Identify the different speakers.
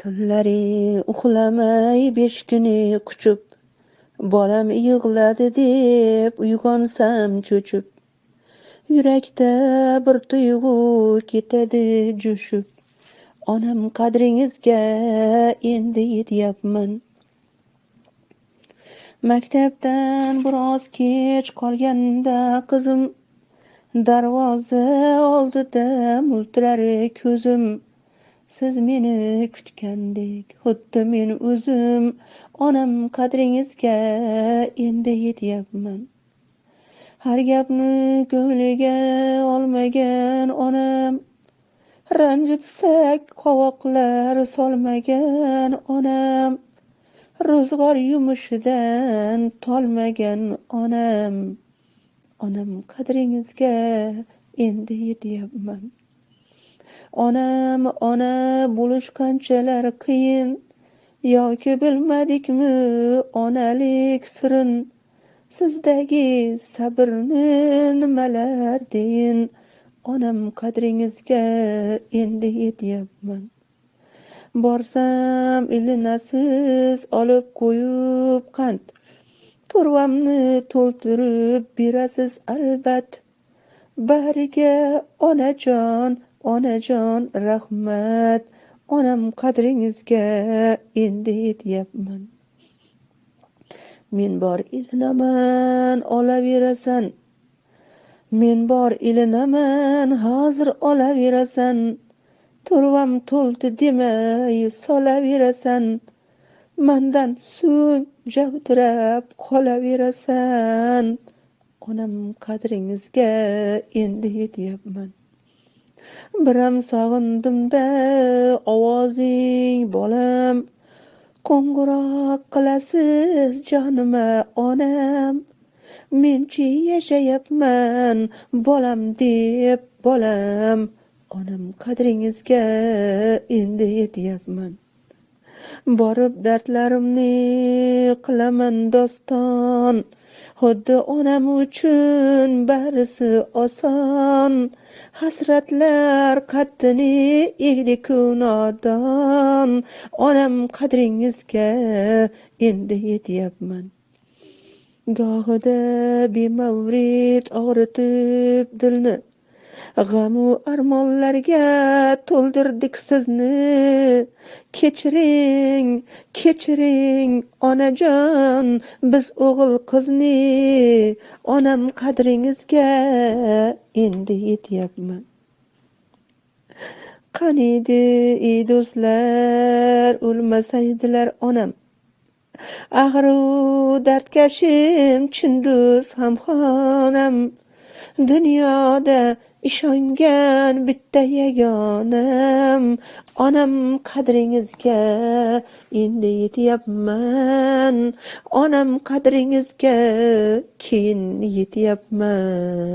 Speaker 1: tunlari uxlamay besh kuni quchib bolam yig'ladi deb uyg'onsam cho'chib yurakda bir tuyg'u ketadi jo'shib onam qadringizga endi yetyapman. Maktabdan biroz kech qolganda qizim darvoza oldida mo'ltirar ko'zim siz meni kutgandek xuddi men o'zim. Onam qadringizga endi yetyapman. Har gapni ko'ngliga olmagan onam ranjitsak qovoqlar solmagan onam ro'zg'or yumushidan tolmagan onam. Onam qadringizga endi yetyapman. Onam ona bo'lish qanchalar qiyin. Yoki bilmadikmi onalik sirin? Sizdagi sabrni nimalar deyin? Onam qadringizga endi yetyapman. Borsam ilinasiz olib qo'yib qand? To'rvamni to'ldirib berasiz albat. Bariga onajon onajon rahmat. Onam qadringizga endi yetyapman. Men bor ilinaman olaverasan. Men bor ilinaman hozir olaverasan. To'rvam to'ldi demay solaverasan. Mandan so'ng javdirab qolaverasan. Onam qadringizga endi yetyapman. Biram sog'indimda ovozing bolam. Qo'ng'iroq qilasiz jonima onam. Menchi yashayapman bolam deb bolam. Onam qadringizga endi yetyapman. Borib dardlarimni qilaman doston. Xuddi onam uchun barisi oson. Hasratlar qaddini egdi-ku nodon onam qadringizga endi yetyapman. Gohida bemavrid og'ritib dilni g'amu armonlarga to'ldirdik sizni. Kechiring kechiring onajon biz o'g'il qizni. Onam qadringizga endi yetyapman. Qaniydi ey do'stlar o'lmasaydilar onam. Axir u dardkashim chinduz hamxonam. Dunyoda ishongan bitta yagonam onam qadringizga endi yetyapman. Onam qadringizga keyin yetyapman.